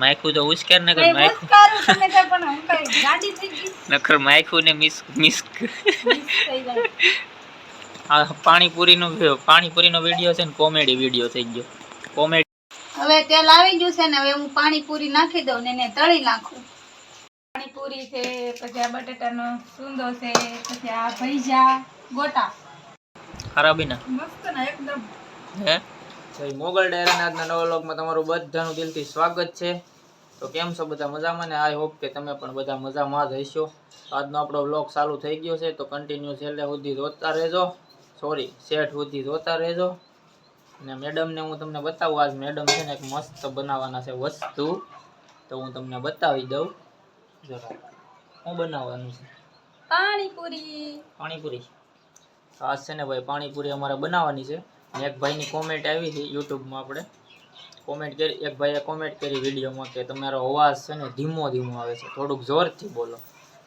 માયખું તો ઉશ્કેર ને કર માયખું. ઉસ્કારું તમે કઈ પણ હું કઈ ગાડી થઈ ગઈ. નખર માયખું ને મિસ મિસ આ આ પાણીપુરીનો વી- પાણીપુરીનો વીડિયો છે ને કોમેડી વીડિયો થઈ ગયો. કોમેડી. હવે તેલ આવી ગયું છે ને હવે હું પાણીપુરી નાખી દઉં ને એને તળી નાખું. પાણીપુરી છે પછી આ બટેટાનો સુંદો છે પછી આ ભૈજા ગોટા. ખરાબી ના? મસ્ત ને એકદમ. હે? જય મોગલ ડાયરાના આજના નવા વ્લોગમાં તમારું બધાનું દિલથી સ્વાગત છે. તો કેમ છો બધા મજામાં ને? આઈ હોપ કે તમે પણ બધા મજામાં જ હશો. આજનો આપણો વ્લોગ ચાલુ થઈ ગયો છે તો કન્ટિન્યુ છેલ્લે સુધી જોતા રહેજો. સોરી શેઠ સુધી જોતા રહેજો. અને મેડમને હું તમને બતાવું આજ મેડમ છે ને એક મસ્ત બનાવવાના છે વસ્તુ. તો હું તમને બતાવી દઉં. જરા શું બનાવવાનું છે? પાણીપુરી. પાણીપુરી? આજ છે ને ભાઈ પાણીપુરી અમારે બનાવવાની છે. એક ભાઈની કોમેન્ટ આવી હતી યુટ્યુબમાં આપણે. કોમેન્ટ કરી એક ભાઈએ કોમેન્ટ કરી વિડીયોમાં કે તમારો અવાજ છે ને ધીમો ધીમો આવે છે. થોડુંક જોરથી બોલો.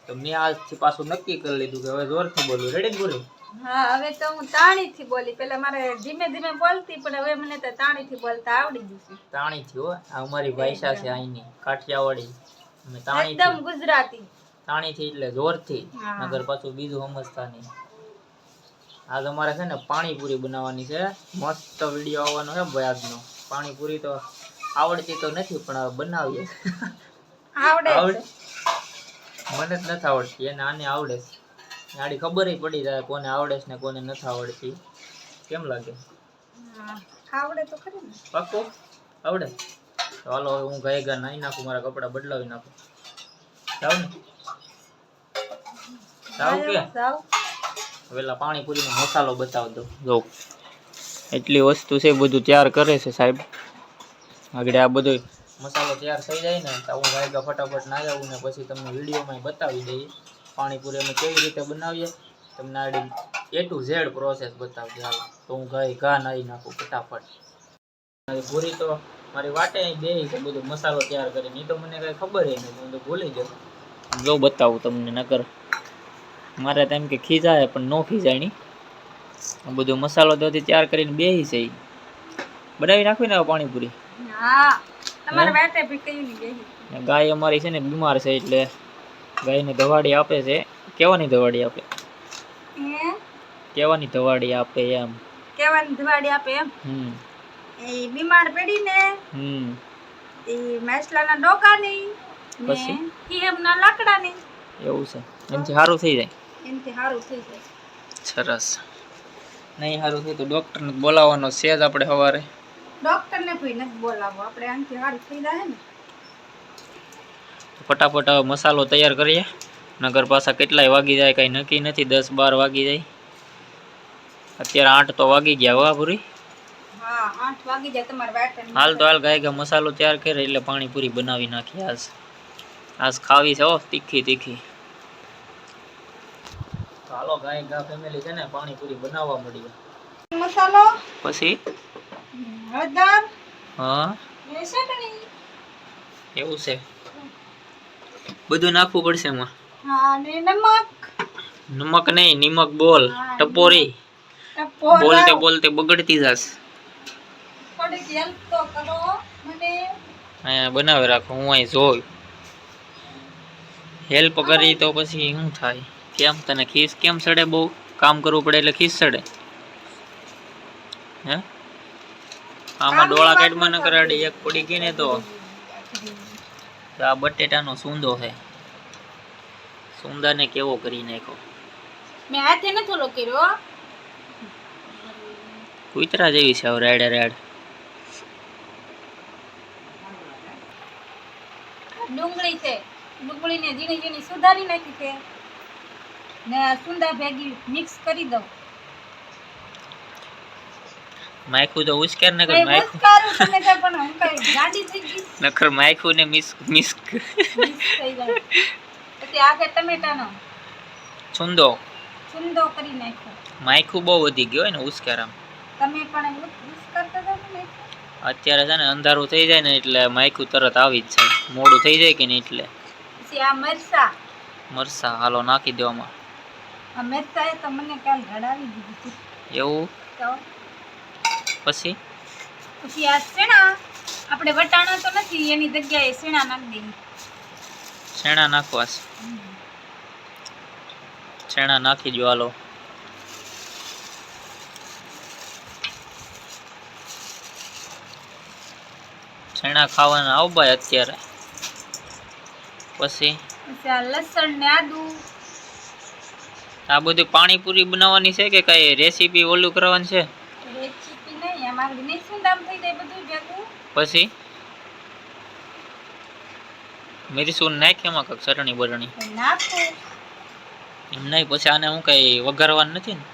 તો મેં આજથી પાછું નક્કી કરી લીધું કે હવે જોરથી બોલું. રેડી બોલું? હા હવે તો હું તાણીથી બોલી. પેલા મારે ધીમે ધીમે બોલતી પણ હવે મને તો તાણીથી બોલતા આવડી ગયું છે. તાણીથી હો. આ અમારી ભાષા છે અહીંની કાઠિયાવાડી. અમે એકદમ તાણીથી ગુજરાતી. તાણીથી એટલે જોરથી. થી નગર પાછું બીજું સમજતા નહીં. આજ અમારે છે ને પાણીપુરી બનાવવાની છે. મસ્ત વીડિયો આવવાનો છે ભાઈ આજનો પાણીપુરી તો આવડતી તો નથી પણ હવે બનાવીએ. આવડે આવડે મને જ નથી આવડતી એને આને આવડે છે. આડી ખબર પડી જાય કોને આવડે છે ને કોને નથી આવડતી. કેમ લાગે? પાકો આવડે તો ખરી ને. પાક્કો? આવડે? તો હવે હું ગઈ ગયા નાઈ નાખું મારા કપડાં બદલાવી નાખું. જાવ ને? જાવ કે? જાવ. પેલા પાણીપુરીનો મસાલો બતાવી દો જો એટલી વસ્તુ છે બધું તૈયાર કરે છે સાહેબ. આગળ આ બધો મસાલો તૈયાર થઈ જાય ને તો હું ગાયગા ફટાફટ ના આવું ને પછી તમને વિડીયોમાં બતાવી દઈએ પાણીપુરી અમે કેવી રીતે બનાવીએ. તમને આડી એ ટુ ઝેડ પ્રોસેસ બતાવજો હાલ તો હું ગાય ઘા નાઈ નાખું ફટાફટ. મારી પૂરી તો મારી વાટે બે છે બધું મસાલો તૈયાર કરીને. એ તો મને કાંઈ ખબર નથી હું તો ભૂલી ગયો. જો બતાવું તમને નકર. મારે તો એમ કે ખીજાય પણ નો ખીજાય નહીં આ બધો મસાલો ત્યાંથી તૈયાર કરીને બેહી છે. બનાવી નાખવી ને પાણીપુરી? ગાય અમારી છે ને બીમાર છે એટલે ગાયને દવાડી આપે છે. કેવાની દવાડી આપે? કેવાની દવાડી આપે એમ? કેવાની ધવાડી આપે એમ? હમ. એ બીમાર પડીને હમ. એ મેસલાના ડોકાની ને પછી? હિહેમના લાકડાની. એવું છે. એનાથી સારું થઈ જાય. સારું થઈ જાય. સરસ. નહીં સારું થયું તો ડૉક્ટરને બોલાવવાનો છે જ આપણે સવારે. ડોક્ટરને ભી નથી બોલાવો આપણે આનાથી સારું થઈ જાય ને. ફટાફટ હવે મસાલો તૈયાર કરીએ. નગર પાછા કેટલાય વાગી જાય કાંઈ નક્કી નથી. દસ બાર વાગી જાય. અત્યારે આઠ તો વાગી ગયા વાહ પૂરી હા આઠ વાગી જાય તમારે વાટે હાલ તો હાલ ગાય ગા મસાલો તૈયાર કરે એટલે પાણીપુરી બનાવી નાખી આજ. આજ ખાવી છે ઓ તીખી તીખી. હાલો ગાય ગા ફેમિલી છે ને પાણીપુરી બનાવવા મળી મસાલો? પછી? હળદર? હા. એવું છે. બધું નાખવું પડશે એમાં. હા ને નમક? નમક નહીં નિમક બોલ ટપોરી. બોલતે બોલતે બગડતી જાસ. થોડીક હેલ્પ તો કરો મને. અહીંયા બનાવી રાખો હું અહીં જોઉં. હેલ્પ કરી તો પછી શું થાય? કેમ? તને ખીસ કેમ સડે? બહુ કામ કરવું પડે એટલે ખીસ સડે. હે? આમાં ડોળા કાઢમાં ન ન કરાડી એક પડી ગઈ ને તો આ બટેટાનો સૂંદો છે. સૂંદાને કેવો કરી નાખો મેં હાથે નથી થોડો કર્યો. કુતરા જેવી છે હવે રેડે રેડ ડુંગળી છે. ડુંગળીને ઝીણી ઝીણી સુધારી નાખી છે. ને સુંદા ભેગી મિક્સ કરી દઉં. માયખું તો ઉશ્કેર ન કર માયખું તમે પણ હું કઈ ગાડી થઈ ગઈ. નખર માયખું ને મિસ મિસ થઈ જાય. પછી આગળ ટમેટાનો. છુંદો. છુંદો કરી નાખ્યો. માયખું બહુ વધી ગયો હોય ને ઉશ્કેરામ તમે પણ એવું કરતા ને અત્યારે છે ને અંધારું થઈ જાય ને એટલે માયખું તરત આવી જ જાય. મોડું થઈ જાય કે નહીં એટલે? પછી આ મરસા. મરસા હાલો નાખી દેવામાં આ મરસા એ તો મને કાલ રડાવી દીધી હતી. એવું? તો? પછી? પછી આ શેણા આપણે વટાણા તો નથી એની જગ્યાએ શેણા નાખી દઈએ શેણા નાખવા છે શેણા નાખી જો હાલો. શેણા ખાવાના આવ ભાઈ અત્યારે. પછી? લસણ ને આદુ આ બધું પાણીપુરી બનાવવાની છે કે કઈ રેસીપી ઓલું કરવાની છે? રેસીપી નહીં આમાં નહીં દામ થઈ જાય બધું ભેગું. પછી? મિરસું નાખ એમાં કાંઈક ચટણી બરણી નાખું. એમ નહીં પછી આને હું કઈ વઘારવાનું નથી ને?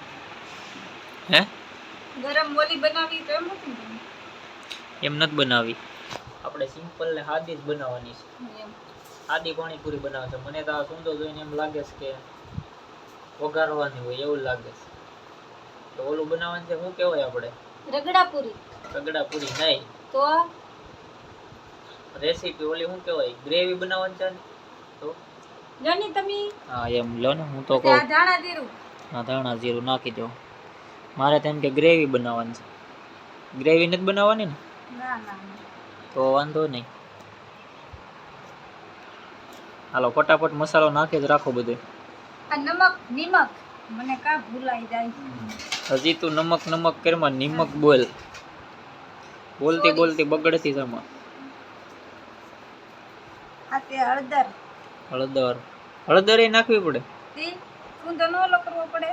હે? ગરમ ઓલી બનાવી તો એમ નથી એમ નથી બનાવી. આપણે સિમ્પલ ને સાદી જ બનાવવાની છે. હાદી સાદી પાણીપુરી બનાવે છે. મને તો આ સુંદર જોઈને એમ લાગે છે કે વઘારવાની હોય એવું લાગે છે. તો ઓલું બનાવવાનું છે શું કહેવાય આપણે? રગડા પૂરી રગડા પૂરી નહીં. તો? રેસીપી ઓલી શું કહેવાય? ગ્રેવી બનાવવાની છે? તો? જાની તમે? હા એમ લો ને હું તો કહું. ધાણા જીરું. હા ધાણા જીરું નાખી દો. મારે તેમ કે ગ્રેવી બનાવવાની છે. ગ્રેવી નથી બનાવવાની ને? ના ના ના. તો વાંધો નહીં. હાલો ફટાફટ મસાલો નાખી જ રાખો બધે. આ નમક નિમક. મને કા ભૂલાઈ જાય. હજી તું નમક નમક કરમાં નિમક બોલ. બોલતી બોલતી બગડતી જમા આ તે હળદર. હળદર. હળદર એ નાખવી પડે. તું તો નો કરવો પડે.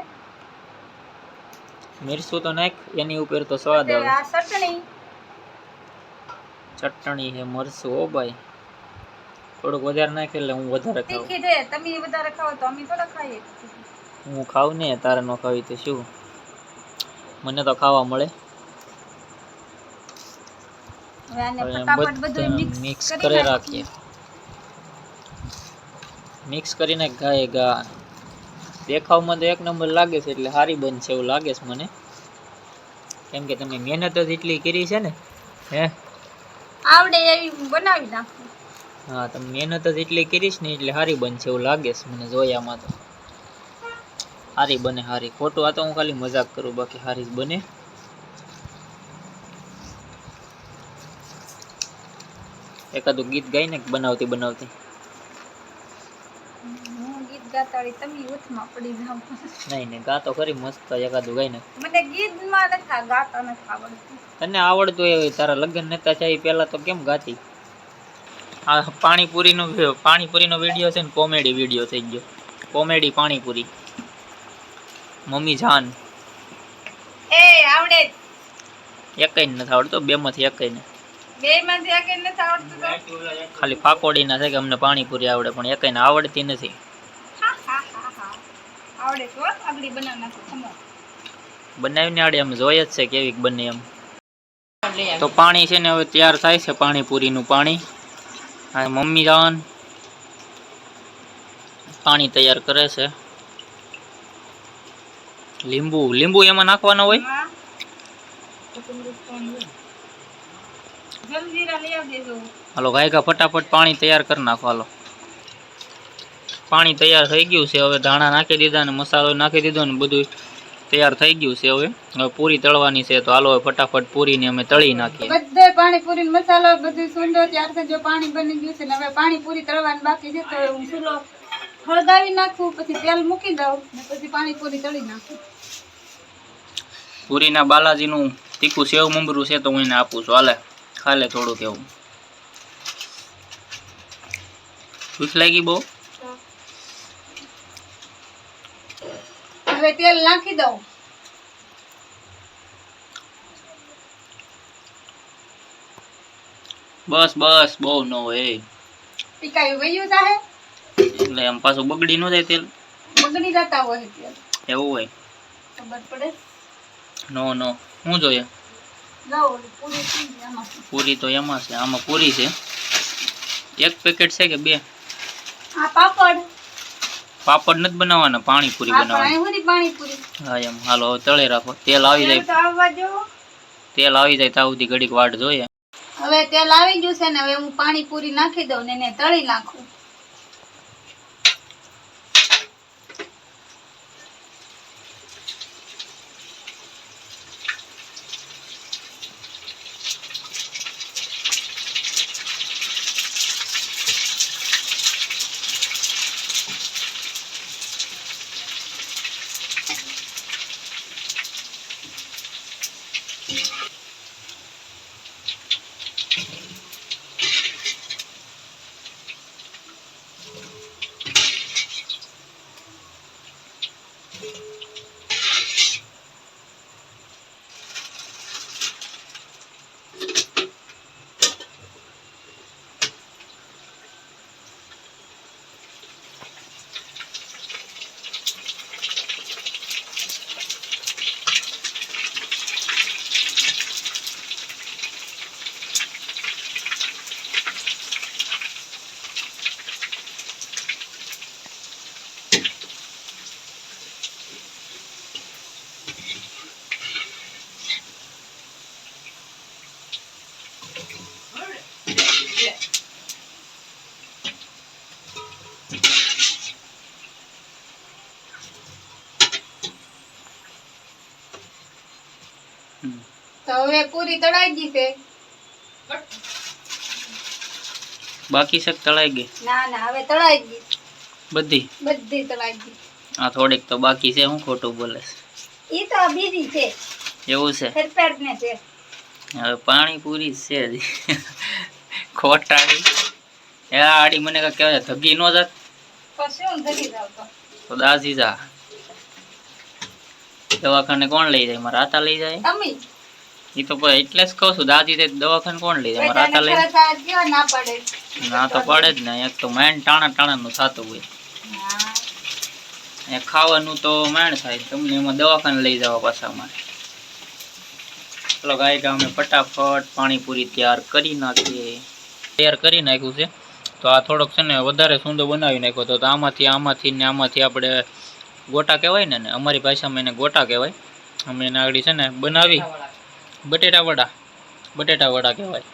મિરસું તો નાખ એની ઉપર તો સ્વાદ આવે. આ ચટણી. ચટણી હે મરસું ઓ ભાઈ. થોડુંક વધારે નાખે એટલે હું વધારે ખાઉં. તીખી છે તમે વધારે ખાઓ તો અમે થોડા ખાઈએ. હું ખાઉં ને તારે ન ખાવી તો શું? મને તો ખાવા મળે. મિક્સ કરી કરી રાખીએ. મિક્સ કરીને ગાય ગા. દેખાવમાં તો એક નંબર લાગે છે એટલે સારી બનશે એવું લાગે છે મને. કેમ કે તમે મહેનત જ એટલી કરી છે ને હે? આવડે એવી બનાવી નાખું. હા તમે મહેનત જ એટલી કરીશ ને એટલે સારી બનશે એવું લાગે છે મને જોયામાં તો. સારી બને સારી ખોટું આ તો હું ખાલી મજાક કરું બાકી સારી જ બને. એકાદું ગીત ગાઈને બનાવતી બનાવતી? હું તમે ઉથમાં પડી જાવ નહીં નહીં ગાતો ખરી મસ્ત એકાદું ગાઈને. મને ગીતમાં નથી ગાતા નથી આવડતું. તને આવડતું એ તારા લગ્ન નતા છે એ પહેલા તો કેમ ગાતી? આ પાણીપુરીનો પાણીપુરીનો વીડિયો છે ને કોમેડી વીડિયો થઈ ગયો. કોમેડી પાણીપુરી. મમ્મી જાન. એ આવડે એકઈ નથી આવડતો બેમાંથી ને. બે માંથી આગે નથી આવડતું ખાલી ખાલી પાકોડીના છે કે અમને પાણીપુરી આવડે પણ એકઈને આવડતી નથી. આવડે તો આગળી બનાવી ને બનાવીને આડે એમ જોઈએ જ છે કેવી બને એમ. તો પાણી છે ને હવે તૈયાર થાય છે પાણીપુરીનું પાણી. આ મમ્મી જવાન. પાણી તૈયાર કરે છે. લીંબુ લીંબુ એમાં નાખવાનો હોય? હા હાલો ગાયકા ફટાફટ પાણી તૈયાર કરી નાખો, હાલો. પાણી તૈયાર થઈ ગયું છે, હવે ધાણા નાખી દીધા ને મસાલો નાખી દીધો ને બધું તૈયાર થઈ ગયું છે હવે. હવે પૂરી તળવાની છે, તો હાલો, હવે ફટાફટ પૂરીને અમે તળી નાખીએ. બધે પાણીપુરી નો મસાલો બધું સુંદર ત્યાર છે જો પાણી બની ગયું છે ને હવે પાણીપુરી તળવાની બાકી છે. તો હું ચૂલો હળગાવી નાખું પછી તેલ મૂકી દઉં ને પછી પાણીપુરી તળી નાખું. પૂરીના બાલાજીનું તીખું સેવ મમરું છે તો હું એને આપું છું. હાલે ખાલે થોડુંક એવું. ભૂખ લાગી બહુ? હવે તેલ નાખી દઉં. બસ બસ બહુ નો હોય. પીકાયું વયું જાહે? એટલે એમ પાછું બગડી ન જાય તેલ. બગડી જતા હોય તેલ. એવું હોય. ખબર પડે? નો નો. શું જોઈએ? પૂરી તો એમાં છે આમાં પૂરી છે. એક પેકેટ છે કે બે? આ પાપડ. પાપડ નથી બનાવવાના પાણીપુરી બનાવવાની. પાણીપુરી. હા એમ. હાલો હવે તળે રાખો. તેલ આવી જાય. તેલ આવી જાય ત્યાં સુધી ઘડીક વાટ જોઈએ. હવે તેલ આવી ગયું છે ને હવે હું પાણીપુરી નાખી દઉં ને એને તળી નાખું. હવે પૂરી તળાઈ ગઈ છે. બાકી શક તળાઈ ગઈ? ના ના હવે તળાઈ ગઈ. બધી? બધી તળાઈ ગઈ. આ થોડીક તો બાકી છે હું ખોટું બોલે ઈ તો બીજી છે. એવું છે? ફેરફાર ને છે. હવે પાણી પૂરી છે ખોટાડી એ આડી મને કાંઈક કહેવાય ધગી નો જાત. તો. દાસી જા. દવાખાને કોણ લઈ જાય? મારા આતા લઈ જાય? એ તો એટલે જ કહું છું દાદી તે દવાખાને કોણ લઈ જાય? રાતા લઈ ના પડે ના તો પડે જ ને. એક તો માઇન્ડ ટાણા ટાણાનું થતું હોય. એ ખાવાનું તો માણ થાય. તમને એમાં દવાખાને લઈ જવા પાછા અમારે ચલો ગાય અમે ફટાફટ પાણીપુરી તૈયાર કરી નાખીએ. તૈયાર કરી નાખ્યું છે. તો આ થોડોક છે ને વધારે સૂંદો બનાવી નાખ્યો તો તો આમાંથી આમાંથી ને આમાંથી આપણે ગોટા કહેવાય ને ને અમારી ભાષામાં એને ગોટા કહેવાય. અમે એને આગળ છે ને બનાવી બટેટા વડા. બટેટા વડા કહેવાય.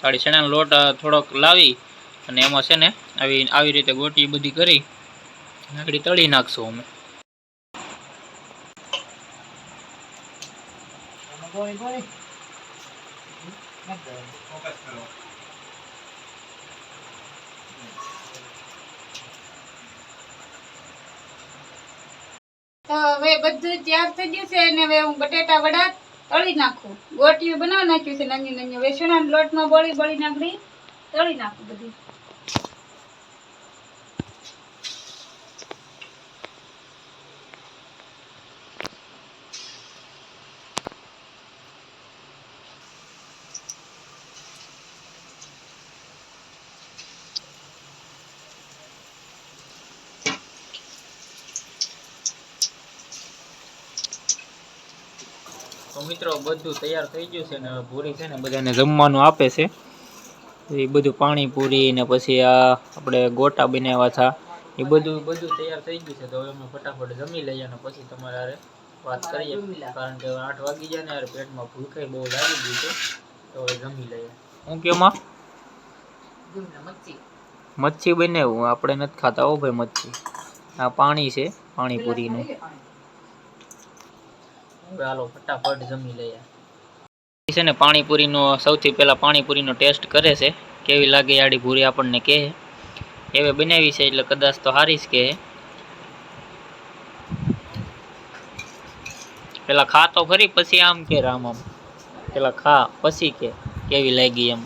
કાળી ચણાનો લોટ થોડોક લાવી અને એમાં છે ને આવી આવી રીતે ગોટી બધી કરી નાકડી તળી નાખશું અમે. તો હવે બધું તૈયાર થઈ ગયું છે અને હવે હું બટેટા વડા તળી નાખું. ગોટીઓ બનાવી નાખ્યું છે, નાની નાની. વેસણા લોટમાં બળી બળી નાખડી તળી નાખું બધી. તો મિત્રો બધું તૈયાર થઈ ગયું છે ને પૂરી છે ને બધાને જમવાનું આપે છે. એ બધું પાણીપુરી ને પછી આ આપણે ગોટા બનાવ્યા હતા. એ બધું બધું તૈયાર થઈ ગયું છે તો હવે અમે ફટાફટ જમી લઈએ અને પછી તમારે વાત કરીએ. કારણ કે આઠ વાગી જાય ને પેટમાં ભૂખાઈ બહુ લાગી ગઈ છે. તો હવે જમી લઈએ. હું કેમાં મચ્છી બનાવ્યું. આપણે નથી ખાતા હો ભાઈ મચ્છી. આ પાણી છે, પાણીપુરીનું. હવે હાલો ફટાફટ જમી લઈએ. છે ને પાણીપુરીનો સૌથી પહેલાં પાણીપુરીનો ટેસ્ટ કરે છે કેવી લાગે આડી પૂરી આપણને કહે. એવે બનાવી છે એટલે કદાચ તો હારી જ કહે. પેલા ખા તો ખરી પછી આમ કે રામ આમ. પેલા ખા પછી કે કેવી લાગી એમ.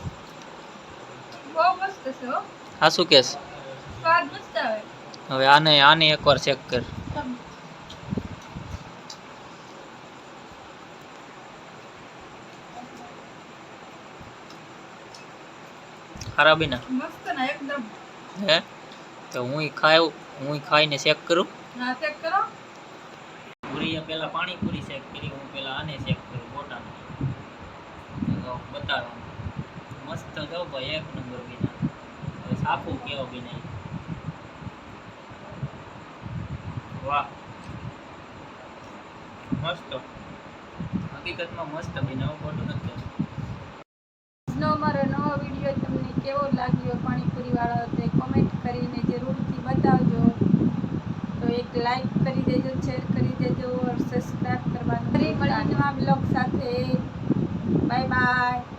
હો. શું કેસ હવે આને આને એકવાર ચેક કર. ખરાબી ના મસ્ત ને એકદમ. હે? તો હું ખાય હું ખાઈને ચેક કરું. ના ચેક કરો. પૂરી પેલા પાણીપુરી ચેક કરી હું પેલા આને ચેક કરું બોટાને તો બતાવો મસ્ત જો ભાઈ એક નંબર બીના. સાખું કેવો બીના. વાહ. મસ્ત. હકીકતમાં મસ્ત બીના ખોટું નથી કહેતું. નો મારો નવો વીડિયો તમને કેવો લાગ્યો પાણીપુરીવાળો તે કોમેન્ટ કરીને જરૂરથી બતાવજો. તો એક લાઈક કરી દેજો શેર કરી દેજો સબસ્ક્રાઈબ કરવાનું ફરી મળીને બ્લોગ સાથે. Bye bye